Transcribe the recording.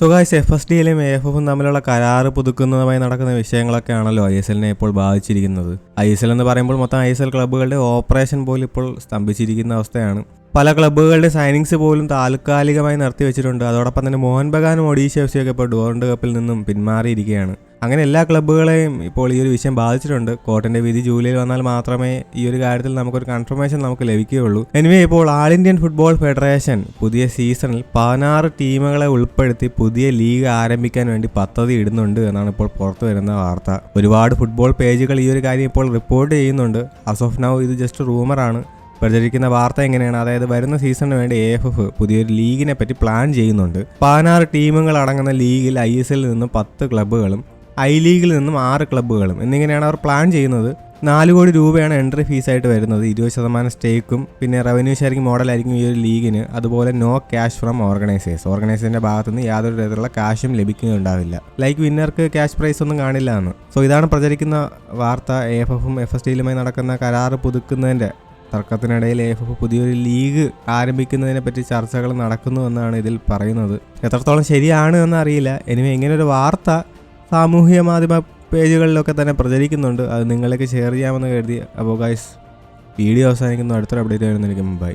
സുഖായ്സ് F S ഡിയിലും A F എഫും തമ്മിലുള്ള കരാറ് പുതുക്കുന്നതുമായി നടക്കുന്ന വിഷയങ്ങളൊക്കെയാണല്ലോ ഐ എസ് എല്ലിനെ ഇപ്പോൾ ബാധിച്ചിരിക്കുന്നത്. ഐ എസ് എൽ എന്ന് പറയുമ്പോൾ മൊത്തം ഐ എസ് എൽ ക്ലബ്ബുകളുടെ ഓപ്പറേഷൻ പോലും ഇപ്പോൾ സ്തംഭിച്ചിരിക്കുന്ന അവസ്ഥയാണ്. പല ക്ലബ്ബുകളുടെ സൈനിങ്സ് പോലും താൽക്കാലികമായി നിർത്തിവെച്ചിട്ടുണ്ട്. അതോടൊപ്പം തന്നെ മോഹൻ ബഗാനും ഒഡീഷ എഫ് സിയൊക്കെ ഇപ്പോൾ ഡോറിൻഡ് കപ്പിൽ നിന്നും പിന്മാറിയിരിക്കുകയാണ്. അങ്ങനെ എല്ലാ ക്ലബ്ബുകളെയും ഇപ്പോൾ ഈ ഒരു വിഷയം ബാധിച്ചിട്ടുണ്ട്. കോർട്ടിന്റെ വിധി ജൂലൈയിൽ വന്നാൽ മാത്രമേ ഈ ഒരു കാര്യത്തിൽ നമുക്കൊരു കൺഫർമേഷൻ നമുക്ക് ലഭിക്കുകയുള്ളൂ. എനിവേ ഇപ്പോൾ ആൾ ഇന്ത്യൻ ഫുട്ബോൾ ഫെഡറേഷൻ പുതിയ സീസണിൽ പതിനാറ് ടീമുകളെ ഉൾപ്പെടുത്തി പുതിയ ലീഗ് ആരംഭിക്കാൻ വേണ്ടി പദ്ധതി ഇടുന്നുണ്ട് എന്നാണ് ഇപ്പോൾ പുറത്തു വരുന്ന വാർത്ത. ഒരുപാട് ഫുട്ബോൾ പേജുകൾ ഈ ഒരു കാര്യം ഇപ്പോൾ റിപ്പോർട്ട് ചെയ്യുന്നുണ്ട്. അസ് ഓഫ് നൗ ഇത് ജസ്റ്റ് റൂമറാണ് പ്രചരിക്കുന്ന വാർത്ത എങ്ങനെയാണ്? അതായത് വരുന്ന സീസണിന് വേണ്ടി എ എഫ് എഫ് പുതിയൊരു ലീഗിനെ പറ്റി പ്ലാൻ ചെയ്യുന്നുണ്ട്. പതിനാറ് ടീമുകൾ അടങ്ങുന്ന ലീഗിൽ ഐ എസ് എല്ലിൽ നിന്നും പത്ത് ക്ലബ്ബുകളും ഐ ലീഗിൽ നിന്നും ആറ് ക്ലബ്ബുകളും. എന്നിങ്ങനെയാണ് അവർ പ്ലാൻ ചെയ്യുന്നത്. നാല് കോടി രൂപയാണ് എൻട്രി ഫീസായിട്ട് വരുന്നത്. ഇരുപത് ശതമാനം സ്റ്റേക്കും പിന്നെ റവന്യൂ ഷെയറിംഗ് മോഡലായിരിക്കും ഈ ഒരു ലീഗിന്. അതുപോലെ നോ ക്യാഷ് ഫ്രം ഓർഗനൈസേഴ്സ്. ഓർഗനൈസേഴ്സിന്റെ ഭാഗത്തു നിന്ന് യാതൊരു തരത്തിലുള്ള കാശും ലഭിക്കുന്നുണ്ടാവില്ല ലൈക്ക് വിന്നർക്ക് ക്യാഷ് പ്രൈസ് ഒന്നും കാണില്ല എന്ന്. സോ ഇതാണ് പ്രചരിക്കുന്ന വാർത്ത. എഫ് എഫും എഫ് എസ് ഡിയിലുമായി നടക്കുന്ന കരാറ് പുതുക്കുന്നതിന്റെ തർക്കത്തിനിടയിൽ എഫ് എഫ് പുതിയൊരു ലീഗ് ആരംഭിക്കുന്നതിനെ പറ്റി ചർച്ചകൾ നടക്കുന്നു എന്നാണ് ഇതിൽ പറയുന്നത്. എത്രത്തോളം ശരിയാണ് എന്നറിയില്ല. എനിവേ ഇങ്ങനെ ഒരു വാർത്ത സാമൂഹിക മാധ്യമ പേജുകളിലൊക്കെ തന്നെ പ്രചരിക്കുന്നുണ്ട്. അത് നിങ്ങളൊക്കെ ഷെയർ ചെയ്യാമെന്ന് കരുതി. അപ്പോൾ ഗൈസ് വീഡിയോ അവസാനിക്കുന്നു. അടുത്തൊരു അപ്ഡേറ്റ് വരുന്നതിന് ബൈ